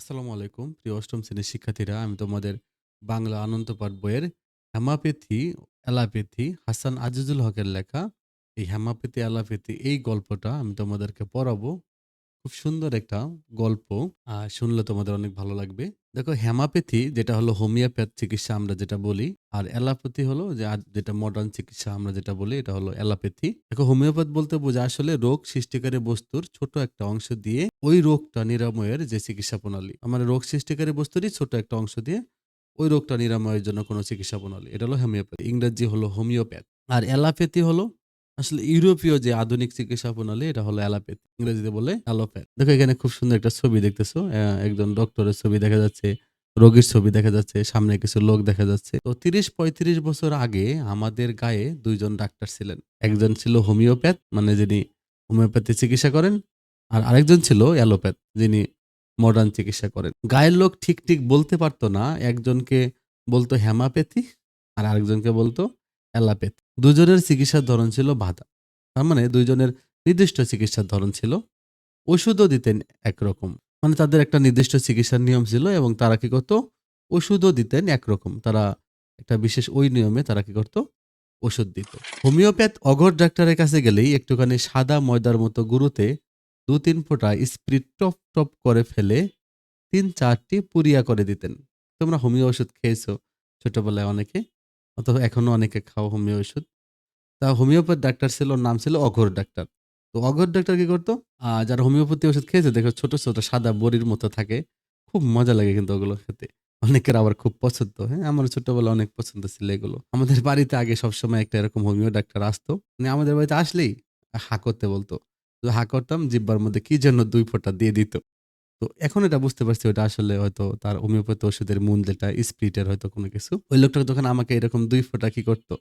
আসসালামু আলাইকুম। প্রিয় অষ্টম শ্রেণির শিক্ষার্থীরা, আমি তোমাদের বাংলা আনন্দপাঠ বইয়ের হেমাপ্যাথি অ্যালাপ্যাথি হাসান আজিজুল হকের লেখা এই হেমাপ্যাথি অ্যালাপ্যাথি এই গল্পটা আমি তোমাদেরকে পড়াবো। খুব সুন্দর একটা গল্প আহ, শুনলে তোমাদের অনেক ভালো লাগবে। দেখো হেমাপ্যাথি যেটা হলো হোমিওপ্যাথ চিকিৎসা আমরা যেটা বলি আর অ্যালোপ্যাথি হলো যে যেটা মডার্ন চিকিৎসা আমরা যেটা বলি এটা হলো অ্যালোপ্যাথি। দেখো হোমিওপ্যাথ বলতে বোঝা আসলে রোগ সৃষ্টিকারী বস্তুর ছোট একটা অংশ দিয়ে ওই রোগটা নিরাময়ের যে চিকিৎসা প্রণালী। মানে রোগ সৃষ্টিকারী বস্তুরই ছোট একটা অংশ দিয়ে ওই রোগটা নিরাময়ের জন্য কোনো চিকিৎসা প্রণালী। এটা হলো হোমিওপ্যাথি। ইংরেজি হলো হোমিওপ্যাথ। আর অ্যালোপ্যাথি হলো আসলে ইউরোপীয় যে আধুনিক চিকিৎসা প্রণালী, এটা হলো অ্যালোপ্যাথি। ইংরেজিতে বলে অ্যালোপ্যাথ। দেখো, এখানে খুব সুন্দর একটা ছবি দেখতেছো। একজন ডক্টরের ছবি দেখা যাচ্ছে, রোগীর ছবি দেখা যাচ্ছে, সামনে কিছু লোক দেখা যাচ্ছে। তো তিরিশ পঁয়ত্রিশ বছর আগে আমাদের গায়ে দুইজন ডাক্তার ছিলেন। একজন ছিল হোমিওপ্যাথ মানে যিনি হোমিওপ্যাথি চিকিৎসা করেন, আর আরেকজন ছিল অ্যালোপ্যাথ, যিনি মডার্ন চিকিৎসা করেন। গায়ের লোক ঠিক ঠিক বলতে পারতো না, একজনকে বলতো হ্যামাপ্যাথি, আর আরেকজনকে বলতো অ্যালাপ্যাথি। দুজনের চিকিৎসার ধরন ছিল বাধা। তার মানে দুইজনের নির্দিষ্ট চিকিৎসার ধরন ছিল। ওষুধও দিতেন একরকম। মানে তাদের একটা নির্দিষ্ট চিকিৎসার নিয়ম ছিল এবং তারা কি করতো? ওষুধও দিতেন একরকম। তারা একটা বিশেষ ওই নিয়মে তারা কি করতো? ওষুধ দিত। হোমিওপ্যাথ অঘর ডাক্তারের কাছে গেলেই একটুখানি সাদা ময়দার মতো গুরুতে দু তিন ফোঁটা স্প্রিট টপ টপ করে ফেলে তিন চারটি পুরিয়া করে দিতেন। তোমরা হোমিও ওষুধ খেয়েছো ছোটবেলায় অনেকে। অথবা এখনও অনেকে খাও হোমিও ওষুধ। তা হোমিওপ্যাথ ডাক্তার ছিল নাম ছিল অঘর ডাক্তার। তো অঘর ডাক্তার কি করতো? যারা হোমিওপ্যাথি ওষুধ খেয়েছে, দেখো ছোট ছোট, সাদা বড়ির মতো থাকে। খুব মজা লাগে কিন্তু ওগুলো খেতে। অনেকের আবার খুব পছন্দ হ্যাঁ? আমার ছোটবেলা অনেক পছন্দ ছিল এগুলো। আমাদের বাড়িতে আগে সবসময় একটা এরকম হোমিও ডাক্তার আসতো। মানে আমাদের বাড়িতে আসলেই হা করতে বলতো। হা করতাম, জিব্বার মধ্যে কি জন্য দুই ফোঁটা দিয়ে দিত। তো এখন এটা বুঝতে পারছি ওটা আসলে হয়তো তার হোমিওপ্যাথি ওষুধের মূল যেটা স্প্রিটের হয়তো কোনো কিছু। ওই লোকটা তখন আমাকে এরকম দুই ফোঁটা কি করতো?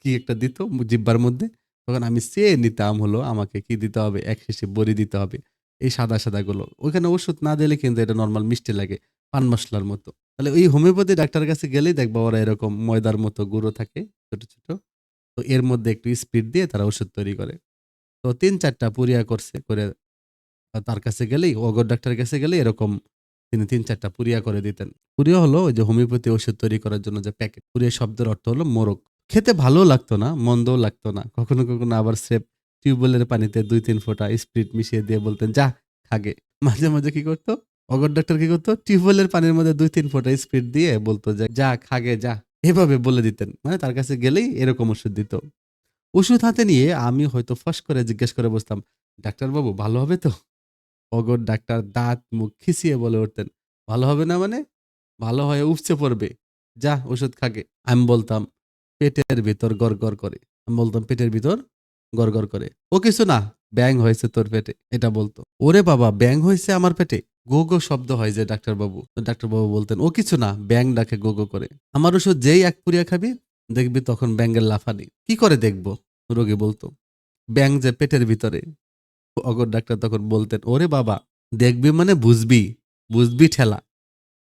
কি একটা দিত জিব্বার মধ্যে? তখন আমি চেয়ে নিতাম হলো আমাকে কি দিতে হবে? এক শেষে বড়ি দিতে হবে। এই সাদা সাদা গুলো ওখানে ওষুধ না দিলে কিন্তু এটা নর্মাল মিষ্টি লাগে, পান মশলার মতো। তাহলে ওই হোমিওপ্যাথি ডাক্তারের কাছে গেলেই দেখবা ওরা এরকম ময়দার মতো গুঁড়ো থাকে, ছোট ছোট। তো এর মধ্যে একটু স্পিড দিয়ে তারা ওষুধ তৈরি করে। তো তিন চারটা পুরিয়া করছে, করে তার কাছে গেলেই, অগর ডাক্তারের কাছে গেলে এরকম তিনি তিন চারটা পুরিয়া করে দিতেন। পুরিয়া হলো ওই যে হোমিওপ্যাথি ওষুধ তৈরি করার জন্য যে প্যাকেট পুরিয়া শব্দের অর্থ হলো মোরগ। খেতে ভালো লাগতো না, মন্দও লাগতো না। কখনো কখনো আবার স্রেপ টিউবওয়েলের পানিতে দুই তিন ফোঁটা স্প্রিট মিশিয়ে দিয়ে বলতেন, যা খাগে মাঝে মাঝে কি করতো? অগর ডাক্তার কি করতো? টিউবওয়েলের পানির মধ্যে দুই তিন ফোঁটা স্প্রিট দিয়ে বলতো যে, যা খাগে যা। এভাবে বলে দিতেন। মানে তার কাছে গেলেই এরকম ওষুধ দিত। ওষুধ হাতে নিয়ে আমি হয়তো ফস করে জিজ্ঞেস করে বসতাম, ডাক্তারবাবু, ভালো হবে তো? অগর ডাক্তার দাঁত, মুখ খিচিয়ে বলে উঠতেন, ভালো হবে না মানে? ভালো হয়ে উপচে পড়বে। যা, ওষুধ খাগে আমি বলতাম, পেটের ভিতর গড় করে। আমি বলতাম, পেটের ভিতর গড় করে। ও কিছু না ব্যাং হয়েছে তোর পেটে, এটা বলতো। ওরে বাবা ব্যাং হয়েছে আমার পেটে? গো গো শব্দ হয় যে ডাক্তারবাবু। ডাক্তারবাবু বলতেন, ও কিছু না ব্যাং ডাকে গো গো করে। আমার ওষুধ যেই এক পুরিয়া খাবি, দেখবি তখন ব্যাঙ্গের লাফানি। কি করে দেখব? রোগী বলতো ব্যাং যে পেটের ভিতরে অগর ডাক্তার তখন বলতেন, ওরে বাবা, দেখবি মানে বুঝবি বুঝবি ঠেলা।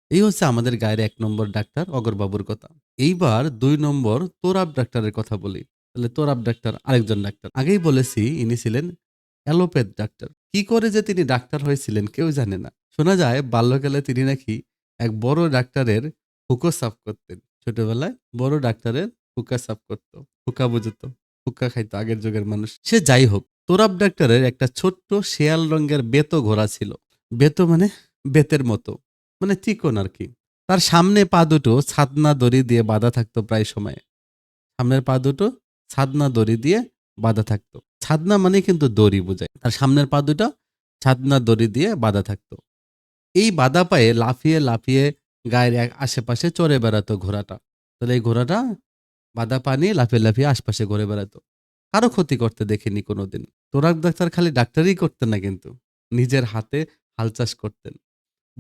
এই হচ্ছে আমাদের গায়ের এক নম্বর ডাক্তার অগরবাবুর কথা। এইবার দুই নম্বর তোরাব ডাক্তারের কথা বলি। তাহলে তোরাব ডাক্তার আরেকজন ডাক্তার। আগেই বলেছি, ইনি ছিলেন অ্যালোপ্যাথ ডাক্তার। কি করে যে তিনি ডাক্তার হয়েছিলেন কেউ জানে না। শোনা যায়, বাল্যকালে তিনি নাকি এক বড় ডাক্তারের হুকো সাফ করতেন। ছোটবেলায় বড় ডাক্তারের হুকা সাফ করতো, হুকা বুঝতো হুক্কা খাইতো আগের যুগের মানুষ। সে যাই হোক তোরাব ডাক্তারের একটা ছোট্ট শেয়াল রঙের বেতো ঘোড়া ছিল। বেতো মানে বেতের মতো মানে চিকন আর কি। তার সামনে পা দুটো ছাদনা দড়ি দিয়ে বাঁধা থাকতো প্রায় সময়। সামনের পা দুটো ছাদনা দড়ি দিয়ে বাঁধা থাকতো। ছাদনা মানে কিন্তু দড়ি বোঝায়। তার সামনের পা দুটো ছাদনা দড়ি দিয়ে বাঁধা থাকতো। এই বাঁধা পায়ে লাফিয়ে লাফিয়ে গায়ের এক আশেপাশে চড়ে বেড়াতো ঘোড়াটা। তাহলে এই ঘোড়াটা বাঁধা পা নিয়ে লাফিয়ে লাফিয়ে আশপাশে ঘুরে বেড়াতো। কারও ক্ষতি করতে দেখিনি কোনোদিন। তোরাক ডাক্তার খালি ডাক্তারই করতেন না কিন্তু। নিজের হাতে হাল চাষ করতেন।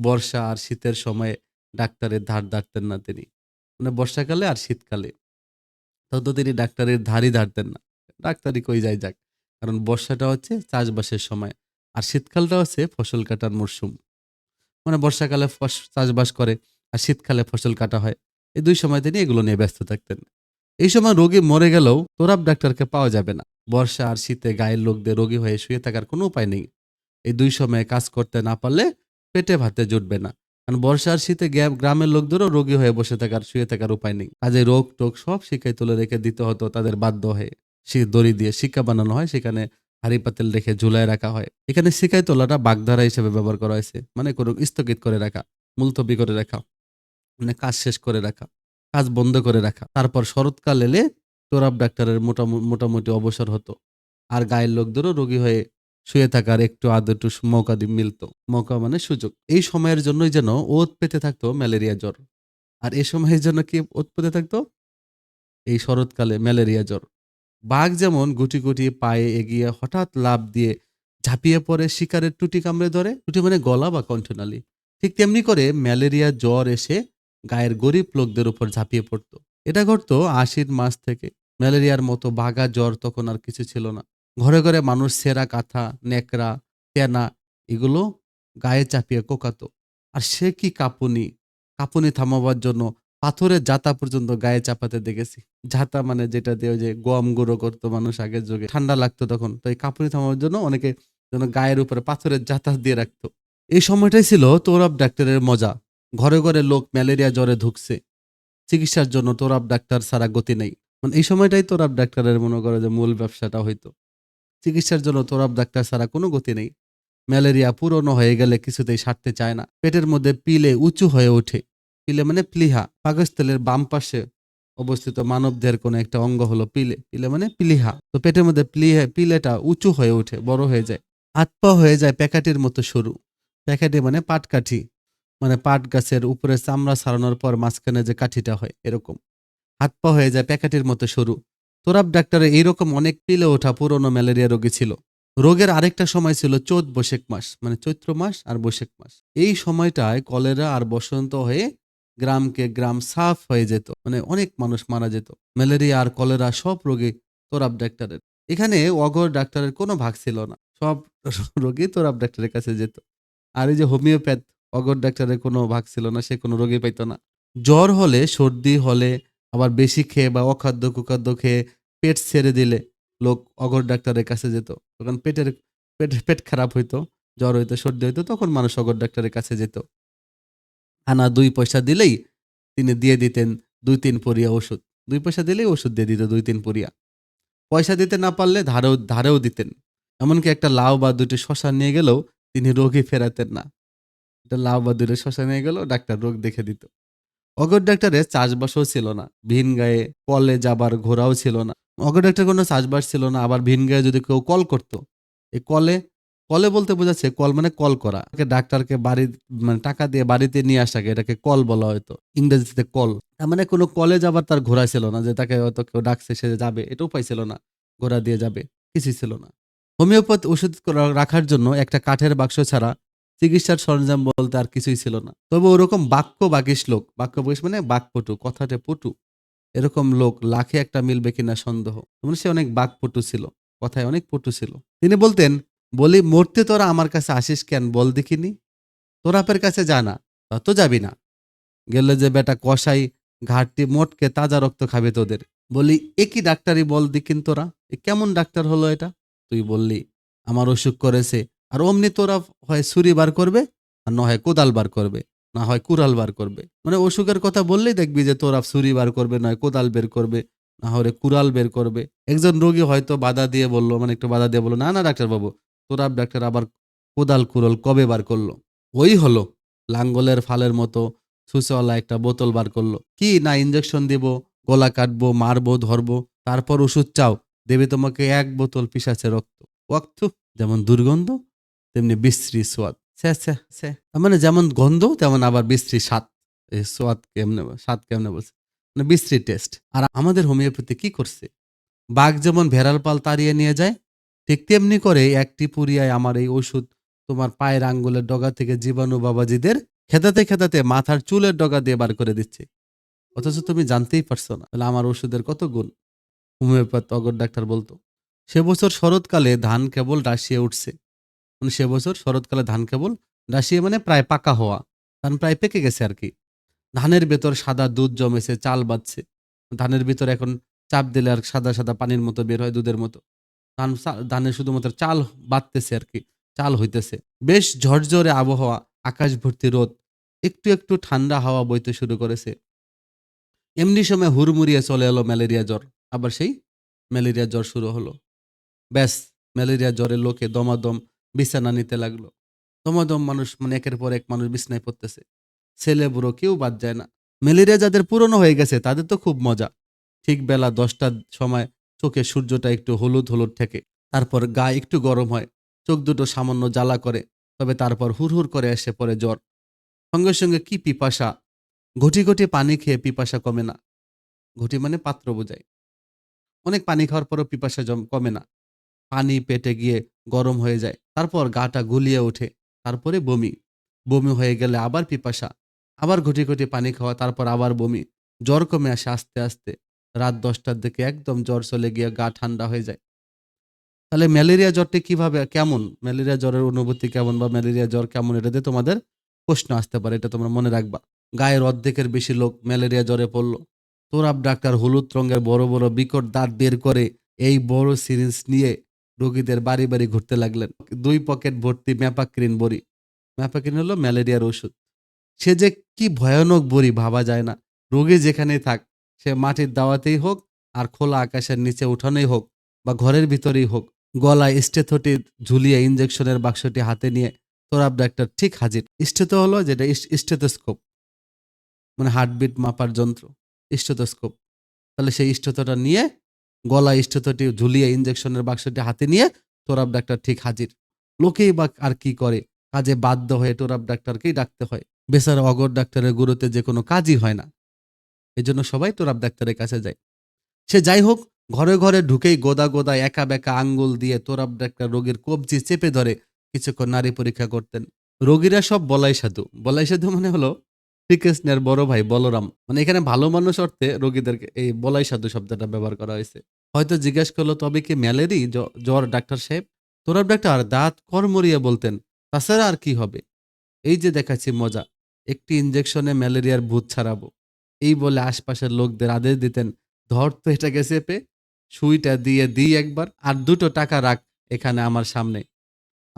বর্ষা আর শীতের সময়ে ডাক্তারের ধার ধারতেন না তিনি। মানে বর্ষাকালে আর শীতকালে। তত তিনি ডাক্তারের ধারই ধারতেন না। ডাক্তারই কই যায় যাক। কারণ বর্ষাটা হচ্ছে চাষবাসের সময়। আর শীতকালটা হচ্ছে ফসল কাটার মরশুম। মানে বর্ষাকালে চাষবাস করে আর শীতকালে ফসল কাটা হয়। এই দুই সময় তিনি এগুলো নিয়ে ব্যস্ত থাকতেন। এই সময় রোগী মরে গেলেও তোরাব ডাক্তারকে পাওয়া যাবে না। বর্ষা আর শীতে গায়ের লোকদের রোগী হয়ে শুয়ে থাকার কোনো উপায় নেই। এই দুই সময়ে কাজ করতে না পারলে পেটে ভাতে জুটবে না। কারণ বর্ষার শীতে গ্রামের লোকদেরও রোগী হয়ে বসে থাকার, শুয়ে থাকার উপায় নেই। কাজে রোগ টোগ সব শিকায় তুলে রেখে দিতে হতো তাদের বাধ্য হয়ে। সে দড়ি দিয়ে শিক্ষা বানানো হয়, সেখানে হাড়ি পাতিল রেখে ঝুলায় রাখা হয়। এখানে শিকায় তোলাটা বাগধারা হিসেবে ব্যবহার করা হয়েছে। মানে কোনো স্থগিত করে রাখা, মুলতবি করে রাখা মানে কাজ শেষ করে রাখা। কাজ বন্ধ করে রাখা। তারপর শরৎকাল এলে তোরাব ডাক্তারের মোটামুটি অবসর হতো। আর গায়ের লোকদেরও রোগী হয়ে শুয়ে থাকার একটু একটু মৌকা মিলতো। মৌকা মানে সুযোগ। এই সময়ের জন্যই যেন ওত পেতে থাকতো ম্যালেরিয়া জ্বর। আর এই সময়ের জন্য কি ওত পেতে থাকতো? এই শরৎকালে ম্যালেরিয়া জ্বর। বাঘ যেমন গুটি গুটি পায়ে এগিয়ে হঠাৎ লাভ দিয়ে ঝাঁপিয়ে পড়ে, শিকারের টুটি কামড়ে ধরে, টুটি মানে গলা বা কণ্ঠনালী। ঠিক তেমনি করে ম্যালেরিয়া জ্বর এসে গায়ের গরিব লোকদের উপর ঝাঁপিয়ে পড়তো। এটা ঘটতো আশির মাস থেকে। ম্যালেরিয়ার মতো বাঘা জ্বর তখন আর কিছু ছিল না। ঘরে ঘরে মানুষ সেরা কাঁথা নেকড়া তেনা এগুলো গায়ে চাপিয়ে কোকাতো। আর সে কি কাঁপুনি? কাঁপুনি থামাবার জন্য পাথরের জাতা পর্যন্ত গায়ে চাপাতে দেখেছি। জাতা মানে যেটা দিয়ে যে গম গুঁড়ো করতো মানুষ আগের যুগে। ঠান্ডা লাগতো তখন। তো এই কাঁপুনি থামাবার জন্য অনেকে যেন গায়ের উপরে পাথরের জাতা দিয়ে রাখতো। এই সময়টাই ছিল তোরাব ডাক্তারের মজা। ঘরে ঘরে লোক ম্যালেরিয়া জ্বরে ঢুকছে চিকিৎসার জন্য তোরাব ডাক্তার সারা গতি নেই। মানে এই সময়টাই তোরাব ডাক্তারের মনে করে যে মূল ব্যবসাটা হইতো। চিকিৎসার জন্য তোরাব ডাক্তার ছাড়া কোনো গতি নেই। ম্যালেরিয়া পুরনো হয়ে গেলে কিছুতেই সারতে চায় না। পেটের মধ্যে পিলে উঁচু হয়ে ওঠে। পিলে মানে প্লিহা। পাকস্থলের বাম পাশে অবস্থিত মানবদের কোনো একটা অঙ্গ হলো পিলে। পিলে মানে প্লিহা। তো পেটের মধ্যে প্লিহে, পিলেটা উঁচু হয়ে ওঠে, বড় হয়ে যায়। পা হয়ে যায় প্যাকাটির মতো সরু। প্যাকাটি মানে পাটকাঠি। মানে পাট গাছের উপরে চামড়া ছাড়ানোর পর মাঝখানে যে কাঠিটা হয়, এরকম। হাত পা হয়ে যায় প্যাকেটের মতো সরু। তোরাব ডাক্তারে এইরকম অনেক পিলে ওঠা পুরনো ম্যালেরিয়া রোগী ছিল। রোগের আরেকটা সময় ছিল চোদ্দ বৈশাখ মাস মানে চৈত্র মাস আর বৈশাখ মাস। এই সময়টায় কলেরা আর বসন্ত হয়ে গ্রামকে গ্রাম সাফ হয়ে যেত মানে অনেক মানুষ মারা যেত। ম্যালেরিয়া আর কলেরা সব রোগী তোরাব ডাক্তারের। এখানে অগর ডাক্তারের কোনো ভাগ ছিল না, সব রোগী তোরাব ডাক্তারের কাছে যেত। আর এই যে হোমিওপ্যাথ অগর ডাক্তারের কোনো ভাগ ছিল না, সে কোনো রোগী পাইতো না। জ্বর হলে, সর্দি হলে, আবার বেশি খেয়ে বা অখাদ্য কুখাদ্য খেয়ে পেট ছেড়ে দিলে লোক অগর ডাক্তারের কাছে যেত। তখন পেটের, পেট পেট খারাপ হইতো, জ্বর হইতো, সর্দি হইতো, তখন মানুষ অগর ডাক্তারের কাছে যেত। আনা দুই পয়সা দিলেই তিনি দিয়ে দিতেন দুই তিন পরিয়া ওষুধ। দুই পয়সা দিলেই ওষুধ দিয়ে দিত দুই তিন পরিয়া। পয়সা দিতে না পারলে ধারেও ধারেও দিতেন। এমনকি একটা লাউ বা দুটি শশা নিয়ে গেলেও তিনি রোগী ফেরাতেন না। লাউ বা দুটো শশা নিয়ে গেলেও ডাক্তার রোগ দেখে দিত। অগর ডাক্তারের চাষবাসও ছিল না, ভিন গায়ে কলে যাবার ঘোরাও ছিল না। অগর ডাক্তার কোনো চাষবাস ছিল না, আবার ভিন গায়ে যদি কেউ কল করতো এই কলে কলে বলতে বোঝাচ্ছে কল মানে কল করা। ডাক্তারকে বাড়ি মানে টাকা দিয়ে বাড়িতে নিয়ে আসাকে এটাকে কল বলা হয়তো, ইংরেজিতে কল। তার মানে কোনো কলে যাবার তার ঘোরা ছিল না, যে তাকে হয়তো কেউ ডাকছে, সে যাবে এটাও পাইছিল না ঘোড়া দিয়ে যাবে, কিছুই ছিল না। হোমিওপ্যাথ ওষুধ রাখার জন্য একটা কাঠের বাক্স ছাড়া চিকিৎসার সরঞ্জাম বলতে আর কিছুই ছিল না। তবে ওরকম বাক্য বাগিস লোক, বাক্য বাগিস মানে বাকপটু কথাতে পটু, এরকম লোক লাখে একটা মিলবে কিনা সন্দেহ। মানে সে অনেক বাকপটু ছিল, কথায় অনেক পটু ছিল। তিনি বলতেন, বলি, মরতে তোরা আমার কাছে আসিস কেন? বল দেখিনি। তোরাপের কাছে যা না, তা যাবি না। গেলে যে বেটা কষাই ঘাটটি মোটকে তাজা রক্ত খাবে তোদের। বলি একই ডাক্তারই বল দিকিন তোরা? কেমন ডাক্তার হলো এটা? তুই বললি, আমার অসুখ করেছে আর অমনি তোরা হয় ছুরি বার করবে আর না হয় কোদাল বার করবে, না হয় কুড়াল বার করবে। মানে অসুখের কথা বললেই দেখবি যে তোরা ছুরি বার করবে নয় কোদাল বের করবে, না হলে কুড়াল বের করবে। একজন রোগী হয়তো বাধা দিয়ে বলল মানে একটু বাধা দিয়ে বলল, না না, ডাক্তার বাবু, তোরা ডাক্তার আবার কোদাল, কুড়াল কবে বার করল? ওই হলো, লাঙ্গলের ফালের মতো সুসওয়ালা একটা বোতল বার করল। কি, না ইঞ্জেকশন দিব, গলা কাটবো, মারবো, ধরবো, তারপর ওষুধ চাও, দেবে তোমাকে এক বোতল পিসাচে রক্ত। ওয়াক্ত, যেমন দুর্গন্ধ তেমনি বিশ্রী সোয়াদ। মানে যেমন গন্ধ, তেমন আবার বিশ্রী স্বাদ। সোয়াদ কেমনে, স্বাদ কেমনে বলছে? মানে বিশ্রী টেস্ট আর আমাদের হোমিওপ্যাথি কি করছে? বাঘ যেমন ভেড়াল পাল তাড়িয়ে নিয়ে যায়, ঠিক তেমনি করে একটি পুরিয়ায় আমার এই ওষুধ তোমার পায়ের আঙ্গুলের ডগা থেকে জীবাণু বাবাজিদের খেতাতে খেতাতে মাথার চুলের ডগা দিয়ে বার করে দিচ্ছে। অথচ তুমি জানতেই পারছ না। তাহলে আমার ওষুধের কত গুণ? হোমিওপ্যাথ অগর ডাক্তার বলতো, সে বছর শরৎকালে ধান কেবল রাশিয়ে উঠছে মানে সে বছর শরৎকালে ধান কেবল রাশিয়ে মানে প্রায় পাকা হওয়া। ধান প্রায় পেকে গেছে আর কি ধানের ভেতর সাদা দুধ জমেছে, চাল বাজছে ধানের ভিতর এখন চাপ দিলে আর সাদা সাদা পানির মতো বের হয় দুধের মতো। ধান চা- ধানে শুধুমাত্র চাল বাঁধতেছে আর কি চাল হইতেছে। বেশ ঝরঝরে আবহাওয়া আকাশ ভর্তি রোদ, একটু একটু ঠান্ডা হাওয়া বইতে শুরু করেছে। এমনি সময় হুড়মুড়িয়ে চলে এলো ম্যালেরিয়া জ্বর। আবার সেই ম্যালেরিয়া জ্বর শুরু হলো। ব্যাস, ম্যালেরিয়া জ্বরে লোকে দমাদম বিছানা নিতে লাগল। দমাদম মানুষ মানে একের পর এক মানুষ বিছনায় পড়তেছে। ছেলে, বুড়ো কেউ বাদ যায় না। ম্যালেরিয়া যাদের পুরনো হয়ে গেছে, তাদের তো খুব মজা। ঠিক বেলা দশটার সময় চোখে সূর্যটা একটু হলুদ হলুদ ঠেকে। তারপর গা একটু গরম হয়। চোখ দুটো সামান্য জ্বালা করে। তবে তারপর হুড়হুড় করে এসে পড়ে জ্বর। সঙ্গে সঙ্গে কি পিপাসা? ঘটি ঘটি পানি খেয়ে পিপাসা কমে না। ঘটি মানে পাত্র বোঝায়। অনেক পানি খাওয়ার পরও পিপাসা কমে না। পানি পেটে গিয়ে গরম হয়ে যায়। তারপর গাটা গুলিয়ে ওঠে। তারপরে বমি। বমি হয়ে গেলে আবার পিপাসা। আবার ঘটি ঘটি পানি খাওয়া, তারপর আবার বমি। জ্বর কমে আসে আস্তে আস্তে। রাত দশটার দিকে একদম জ্বর চলে গিয়ে গা ঠান্ডা হয়ে যায়। তাহলে ম্যালেরিয়া জ্বরটি কীভাবে, কেমন? ম্যালেরিয়া জ্বরের অনুভূতি কেমন বা ম্যালেরিয়া জ্বর কেমন? এটাতে তোমাদের প্রশ্ন আসতে পারে। এটা তোমরা মনে রাখবা। গায়ের অর্ধেকের বেশি লোক ম্যালেরিয়া জ্বরে পড়ল। তোরাব ডাক্তার হলুদ রঙের বড় বড় বিকট দাঁত বের করে এই বড় সিরিঞ্জ নিয়ে রোগীদের বাড়ি বাড়ি ঘুরতে লাগলেন। দুই পকেট ভর্তি ম্যাপাক্রিন বড়ি। ম্যাপাক্রিন হলো ম্যালেরিয়ার ওষুধ। সে যে কি ভয়ানক বড়ি ভাবা যায় না। রোগী যেখানেই থাক, সে মাটির দাওয়াতেই হোক আর খোলা আকাশের নিচে উঠানোই হোক বা ঘরের ভিতরেই হোক, গলায় স্টেথোটি ঝুলিয়ে ইঞ্জেকশনের বাক্সটি হাতে নিয়ে তোরাব ডাক্তার ঠিক হাজির। স্টেথো হলো যেটা স্টেথোস্কোপ মানে হার্টবিট মাপার যন্ত্র, স্টেথোস্কোপ। তাহলে সেই স্টেথোটা নিয়ে গলা স্টেথোটি ঝুলিয়ে ইঞ্জেকশনের বাক্সটি হাতে নিয়ে তোরাব ডাক্তার ঠিক হাজির। লোকেই বা আর কি করে? কাজে বাধ্য হয়ে তোরাব ডাক্তারকেই ডাকতে হয়। বেচারা অগর ডাক্তারের গুরুতে যে কোনো কাজই হয় না। এই জন্য সবাই তোরাব ডাক্তারের কাছে যায়। সে যাই হোক, ঘরে ঘরে ঢুকেই গোদা গোদা একা বেকা আঙ্গুল দিয়ে তোরাব ডাক্তার রোগীর কবজি চেপে ধরে। কিছুক্ষণ নারী পরীক্ষা করতেন। রোগীরা সব বলাই সাধু। বলাই সাধু মানে হলো শ্রীকৃষ্ণের বড় ভাই বলরাম। মানে এখানে ভালো মানুষ অর্থে রোগীদেরকে এই বলাই সাধু শব্দটা ব্যবহার করা হয়েছে। হয়তো জিজ্ঞেস করল, তবে কি ম্যালেরি? জ্বর, ডাক্তার সাহেব? তোরাব ডাক্তার দাঁত কর্মরিয়া বলতেন। তাছাড়া আর কি হবে? এই যে দেখাচ্ছি, মজা। একটি ইঞ্জেকশনে ম্যালেরিয়ার ভূত ছাড়াবো। এই বলে আশপাশের লোকদের আদেশ দিতেন, ধর তো এটাকে চেপে, সুইটা দিয়ে দিই একবার, আর দুটো টাকা রাখ এখানে আমার সামনে।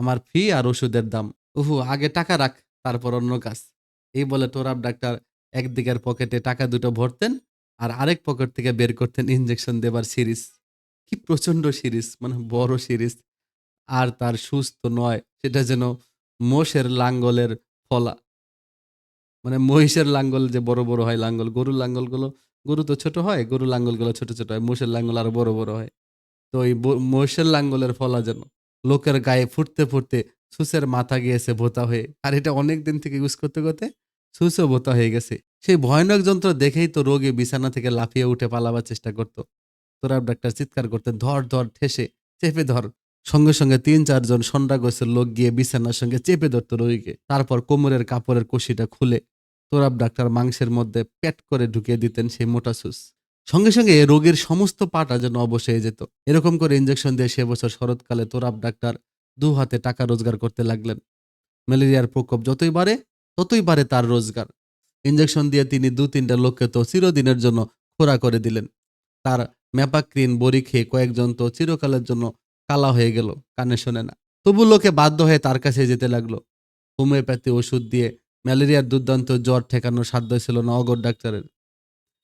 আমার ফি আর ওষুধের দাম। উহু, আগে টাকা রাখ, তারপর অন্য কাজ। এই বলে তোরাব ডাক্তার একদিকের পকেটে টাকা দুটো ভরতেন আর আরেক পকেট থেকে বের করতেন ইঞ্জেকশন দেবার সিরিজ। কি প্রচণ্ড সিরিজ মানে বড় সিরিজ। আর তার সুস্থ নয়, সেটা যেন মোষের লাঙ্গলের ফলা। মানে মহিষের লাঙ্গল যে বড় বড় হয় লাঙ্গল, গরুর লাঙ্গলগুলো, গরু তো ছোট হয়, গরুর লাঙ্গলগুলো ছোট ছোট হয়, মোষের লাঙ্গল আরও বড় বড় হয়। তো এই মহিষের লাঙ্গলের ফলা যেন লোকের গায়ে ফুটতে ফুটতে সুসের মাথা গিয়েছে ভোতা হয়ে। আর এটা অনেক দিন থেকে ইউজ করতে করতে সুসও ভোতা হয়ে গেছে। সেই ভয়ানক যন্ত্র দেখেই তো রোগী বিছানা থেকে লাফিয়ে উঠে পালাবার চেষ্টা করতো। তোরা ডাক্তার চিৎকার করতে ধর ধর, ঠেসে, চেপে ধর। সঙ্গে সঙ্গে তিন চারজন সন্ডা লোক গিয়ে বিছানার সঙ্গে চেপে ধরতো রোগীকে। তারপর কোমরের কাপড়ের কষিটা খুলে তোরাব ডাক্তার মাংসের মধ্যে পেট করে ঢুকিয়ে দিতেন সেই মোটা সুস। সঙ্গে সঙ্গে রোগীর সমস্ত পাটা যেন অবশ হয়ে যেত। এরকম করে ইঞ্জেকশন দিয়ে সে বছর শরৎকালে তোরাব ডাক্তার দু হাতে টাকা রোজগার করতে লাগলেন। ম্যালেরিয়ার প্রকোপ যতই বাড়ে ততই বাড়ে তার রোজগার। ইঞ্জেকশন দিয়ে তিনি দু তিনটা লোককে তো চিরদিনের জন্য খোরা করে দিলেন। তার ম্যাপাক্রিন বড়ি খেয়ে কয়েকজন তো চিরকালের জন্য কালা হয়ে গেল, কানে শোনে না। তবু লোকে বাধ্য হয়ে তার কাছে যেতে লাগল। হোমিওপ্যাথি ওষুধ দিয়ে ম্যালেরিয়ার দুর্দান্ত জ্বর ঠেকানোর সাধ্য ছিল না অগর ডাক্তারের।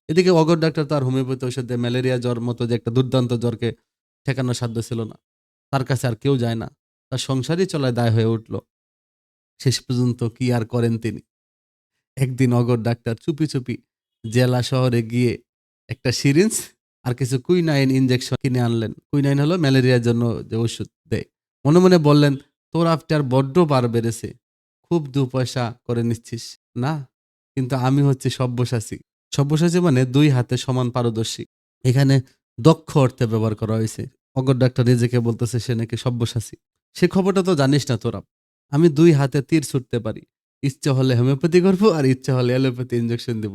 এদিকে অগর ডাক্তার তার হোমিওপ্যাথি ওষুধ দিয়ে ম্যালেরিয়া জ্বর মতো যে একটা দুর্দান্ত জ্বরকে ঠেকানোর সাধ্য ছিল না। তার কাছে আর কেউ যায় না। তার সংসারই চলায় দায় হয়ে উঠল। শেষ পর্যন্ত কি আর করেন তিনি? একদিন অগর ডাক্তার চুপি চুপি জেলা শহরে গিয়ে একটা সিরিঞ্জ আর কিছু কুইনাইন ইনজেকশন কিনে আনলেন। কুইনাইন হলো ম্যালেরিয়ার জন্য যে ওষুধ দেয়। মনে মনে বললেন, তোর আফটার বড্ড বার বেড়েছে। খুব দু পয়সা করে নিচ্ছিস। না, কিন্তু আমি হচ্ছে সব্যসাচী। সব্যসাচী মানে দুই হাতে সমান পারদর্শী। এখানে দক্ষ অর্থে ব্যবহার করা হয়েছে। অগর ডাক্তার নিজেকে বলতেছে সে নাকি সব্যসাচী। সে খবরটা তো জানিস না তোরা। আমি দুই হাতে তীর ছুটতে পারি। ইচ্ছা হলে হোমিওপ্যাথি করব আর ইচ্ছা হলে অ্যালোপ্যাথি ইঞ্জেকশন দিব।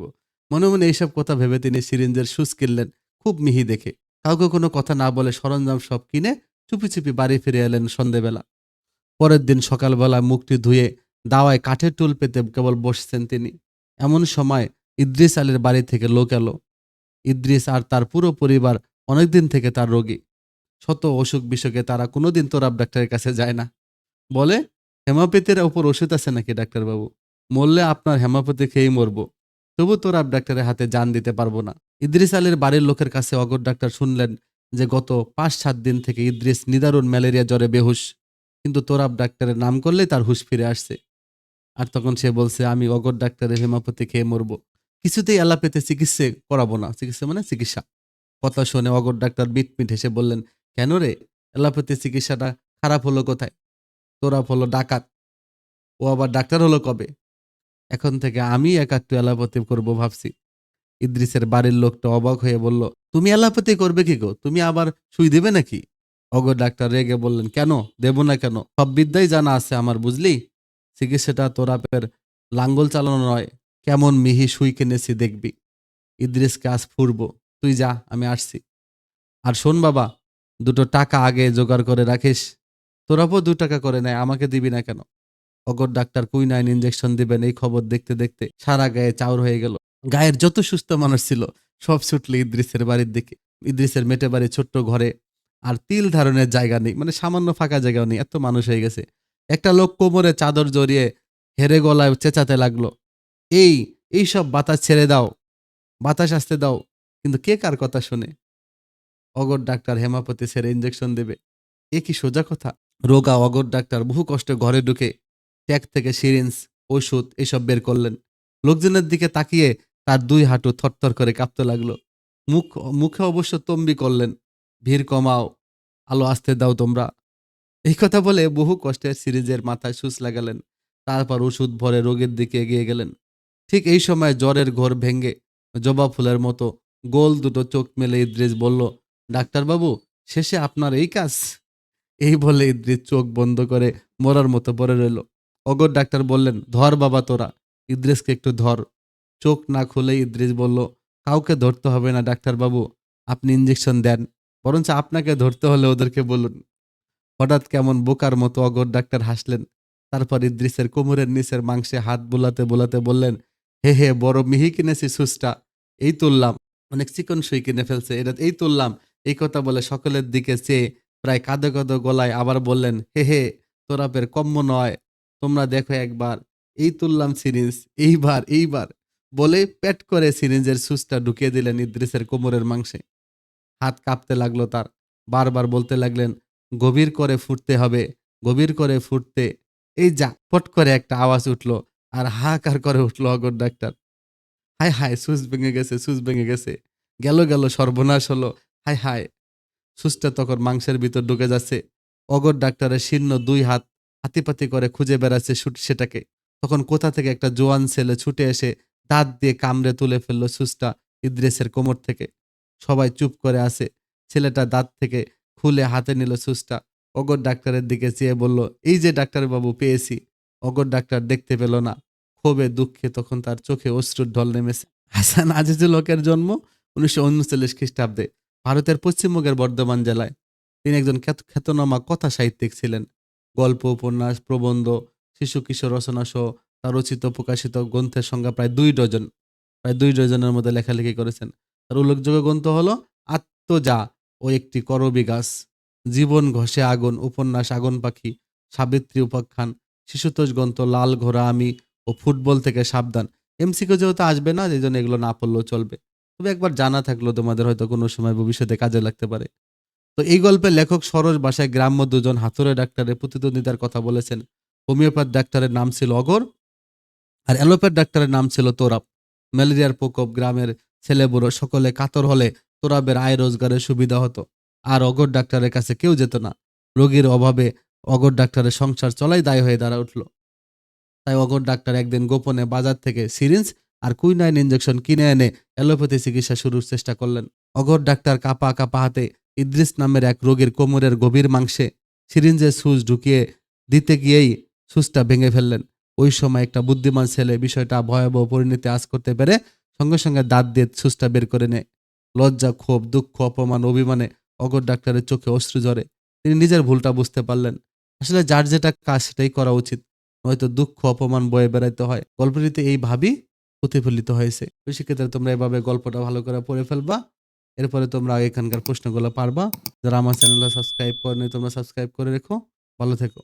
মনে মনে এইসব কথা ভেবে তিনি সিরিঞ্জের সুচ কিনলেন, খুব মিহি দেখে। কাউকে কোনো কথা না বলে সরঞ্জাম সব কিনে চুপি চুপি বাড়ি ফিরে এলেন সন্ধেবেলা। পরের দিন সকালবেলা মুখটি ধুয়ে দাওয়ায় কাঠের টুল পেতে কেবল বসছেন তিনি। এমন সময় ইদ্রিস আলীর বাড়ি থেকে লোক এলো। ইদ্রিস আর তার পুরো পরিবার অনেকদিন থেকে তার রোগী। শত অসুখ বিসুখে তারা কোনোদিন তোরাব ডাক্তারের কাছে যায় না। বলে হেমোপ্যাথির ওপর ওষুধ আছে নাকি, ডাক্তারবাবু? মরলে আপনার হেমোপ্যাথি খেয়েই মরবো। তবু তোরা ডাক্তারের হাতে জান দিতে পারব না। ইদ্রিস আলীর বাড়ির লোকের কাছে অগর ডাক্তার শুনলেন যে, গত পাঁচ সাত দিন থেকে ইদ্রিস নিদারুণ ম্যালেরিয়া জ্বরে বেহুশ। কিন্তু তোরাব ডাক্তারের নাম করলেই তার হুশ ফিরে আসছে। আর তখন সে বলছে, আমি অগর ডাক্তারের হেমোপ্যাথি খেয়ে মরবো। কিছুতেই অ্যালাপেতে চিকিৎসা করাবো না। চিকিৎসা মানে চিকিৎসা। কথা শুনে অগর ডাক্তার বিটমিট হেসে বললেন, কেন রে? অ্যালোপ্যাথি চিকিৎসাটা খারাপ হলো কোথায়? তোরা হলো ডাকাত। ও আবার ডাক্তার হলো কবে? এখন থেকে আমি একাত্তু অ্যালোপ্যাথি করব ভাবছি। ইদ্রিসের বাড়ির লোকটা অবাক হয়ে বলল, তুমি অ্যালোপ্যাথি করবে কি গো? তুমি আবার সুই দেবে নাকি? অগর ডাক্তার রেগে বললেন, কেন? দেব না কেন? সব বিদ্যাই জানা আছে আমার, বুঝলি? চিকিৎসাটা তোরাপের লাঙ্গল চালানো নয়, কেমন মিহি সুই কিনেছি দেখবি। ইদ্রিসকে আজ ফুরবো। তুই যা, আমি আসছি। আর শোন বাবা, দুটো টাকা আগে জোগাড় করে রাখিস। তোরাপও দু টাকা করে নেয়, আমাকে দিবি না কেন? অগর ডাক্তার কুইনাইন ইঞ্জেকশন দিবেন, এই খবর দেখতে দেখতে সারা গায়ে চাউর হয়ে গেল। গায়ের যত সুস্থ মানুষ ছিল, সব ছুটলে ইদ্রিসের বাড়ির দিকে, ইদ্রিসের মেটে বাড়ি ছোট্ট ঘরে। আর তিল ধারণের জায়গা নেই মানে সামান্য ফাঁকা জায়গাও নেই, এত মানুষ হয়ে গেছে। একটা লোক কোমরে চাদর জড়িয়ে হেরে গলায় চেঁচাতে লাগল। এই এই সব বাতাস ছেড়ে দাও, বাতাস আসতে দাও, কিন্তু কে কার কথা শুনে? অগর ডাক্তার হেমাপতি ছেড়ে ইঞ্জেকশন দেবে। এ কি সোজা কথা? রোগা অগর ডাক্তার বহু কষ্টে ঘরে ঢুকে ট্যাগ থেকে সিরিঞ্জ, ওষুধ এসব বের করলেন। লোকজনের দিকে তাকিয়ে তার দুই হাঁটু থরথর করে কাঁপতে লাগল। মুখ, মুখে অবশ্য তম্বি করলেন, ভিড় কমাও, আলো আসতে দাও তোমরা। এই কথা বলে বহু কষ্টে সিরিজের মাথায় সুচ লাগালেন, তারপর ওষুধ ভরে রোগের দিকে এগিয়ে গেলেন। ঠিক এই সময় জ্বরের ঘোর ভেঙ্গে জবা ফুলের মতো গোল দুটো চোখ মেলে ইদ্রিস বলল, ডাক্তারবাবু, শেষে আপনার এই কাজ? এই বলে ইদ্রিস চোখ বন্ধ করে মরার মতো পড়ে রইল। অগর ডাক্তার বললেন, ধর বাবা তোরা, ইদ্রিসকে একটু ধর। চোখ না খুলে ইদ্রিস বলল, কাউকে ধরতে হবে না ডাক্তারবাবু আপনি ইঞ্জেকশন দেন। বরঞ্চ আপনাকে ধরতে হলে ওদেরকে বলুন। হঠাৎ কেমন বোকার মতো অগর ডাক্তার হাসলেন। তারপর ইদ্রিসের কোমরের নিচের মাংসে হাত বোলাতে বোলাতে বললেন, হে হে, বড় মিহি কিনেছি সুসটা এই তুললাম। অনেক চিকন সুই কিনে ফেলছে, এটা, এই তুললাম। এই কথা বলে সকলের দিকে চেয়ে প্রায় কাঁদো কাঁদো গলায় আবার বললেন, হে হে তোরাপের কম্য নয়, তোমরা দেখো একবার, এই তুললাম সিরিঞ্জ, এইবার এইবার। বলে পেট করে সিরিঞ্জের সুসটা ঢুকিয়ে দিলেন ইদ্রিসের কোমরের মাংসে। হাত কাঁপতে লাগল তার, বারবার বলতে লাগলেন, গভীর করে ফুটতে হবে, গভীর করে ফুটতে। এই যা, পট করে একটা আওয়াজ উঠল আর হাহাকার করে উঠল অগর ডাক্তার। হায় হায় সুস ভেঙে গেছে সুস ভেঙে গেছে। গেল গেল, সর্বনাশ হলো। হায় হায় সুসটা তখন মাংসের ভিতর ঢুকে যাচ্ছে। অগর ডাক্তারের শীর্ণ দুই হাত হাতিপাতি করে খুঁজে বেড়াচ্ছে সেটাকে। তখন কোথা থেকে একটা জোয়ান ছেলে ছুটে এসে দাঁত দিয়ে কামড়ে তুলে ফেলল সুসটা ইদ্রেসের কোমর থেকে। সবাই চুপ করে আছে। ছেলেটা দাঁত থেকে খুলে হাতে নিল সুসটা অগর ডাক্তারের দিকে চেয়ে বলল, এই যে ডাক্তারবাবু, পেয়েছি। অগর ডাক্তার দেখতে পেল না। ক্ষোভে দুঃখে তখন তার চোখে অশ্রুর ঢল নেমেছে। হাসান আজিজুল হকের জন্ম উনিশশো উনচল্লিশ খ্রিস্টাব্দে। ভারতের পশ্চিমবঙ্গের বর্ধমান জেলায় তিনি একজন খ্যাত- খ্যাতনামা কথা সাহিত্যিক ছিলেন। গল্প, উপন্যাস, প্রবন্ধ, শিশু কিশোর রচনা সহ তার রচিত, প্রকাশিত গ্রন্থের সংখ্যা প্রায় দুই ডজন। প্রায় দুই ডজনের মধ্যে লেখালেখি করেছেন। তার উল্লেখযোগ্য গ্রন্থ হলো আত্মজা ও একটি করবি গাছ। জীবন ঘষে আগুন, উপন্যাস, আগুন পাখি, সাবিত্রী উপাখ্যান, শিশুতোষ গ্রন্থ, লাল ঘোড়া আমি ও ফুটবল থেকে সাবধান। এমসিকে যেহেতু আসবে না এই জন্য এগুলো না পড়লেও চলবে। তবে একবার জানা থাকল তোমাদের হয়তো কোনো সময় ভবিষ্যতে কাজে লাগতে পারে। তো এই গল্পের লেখক সরস ভাষায় গ্রাম্য দুজন হাতুড়ে ডাক্তারের প্রতিদ্বন্দ্বিতার কথা বলেছেন। হোমিওপ্যাথ ডাক্তারের নাম ছিল অগর আর অ্যালোপ্যাথ ডাক্তারের নাম ছিল তোরাপ ম্যালেরিয়ার প্রকোপ গ্রামের ছেলে ছেলেবুড়ো সকলে কাতর হলে তোরাবের আয় রোজগারের সুবিধা হতো। আর অগর ডাক্তারের কাছে কেউ যেত না। রোগীর অভাবে অগর ডাক্তারের সংসার চলাই দায় হয়ে দাঁড়া উঠল। তাই অগর ডাক্তার একদিন গোপনে বাজার থেকে সিরিঞ্জ আর কুইনাইন ইঞ্জেকশন কিনে এনে অ্যালোপ্যাথি চিকিৎসা শুরুর চেষ্টা করলেন। অগর ডাক্তার কাপা কাপা হাতে ইদ্রিস নামের এক রোগীর কোমরের গভীর মাংসে সিরিঞ্জের সুচ ঢুকিয়ে দিতে গিয়েই সুচটা ভেঙে ফেললেন। ওই সময় একটা বুদ্ধিমান ছেলে বিষয়টা ভয়াবহ পরিণতি আজ করতে পেরে সঙ্গে সঙ্গে দাঁত দিয়ে সুচটা বের করে নেয়। লজ্জা, ক্ষোভ, দুঃখ, অপমান, অভিমানে অগর ডাক্তারের চোখে অশ্রু ঝরে। তিনি নিজের ভুলটা বুঝতে পারলেন। আসলে যার যেটা কাজ সেটাই করা উচিত, নয়তো দুঃখ, অপমান বয়ে বেড়াইতে হয়। গল্পটিতে এইভাবেই প্রতিফলিত হয়েছে। তো সেক্ষেত্রে তোমরা এভাবে গল্পটা ভালো করে পড়ে ফেলবা। এরপরে তোমরা এখানকার প্রশ্নগুলো পারবা। যারা আমার চ্যানেলটা সাবস্ক্রাইব করে তোমরা সাবস্ক্রাইব করে রেখো। ভালো থেকো।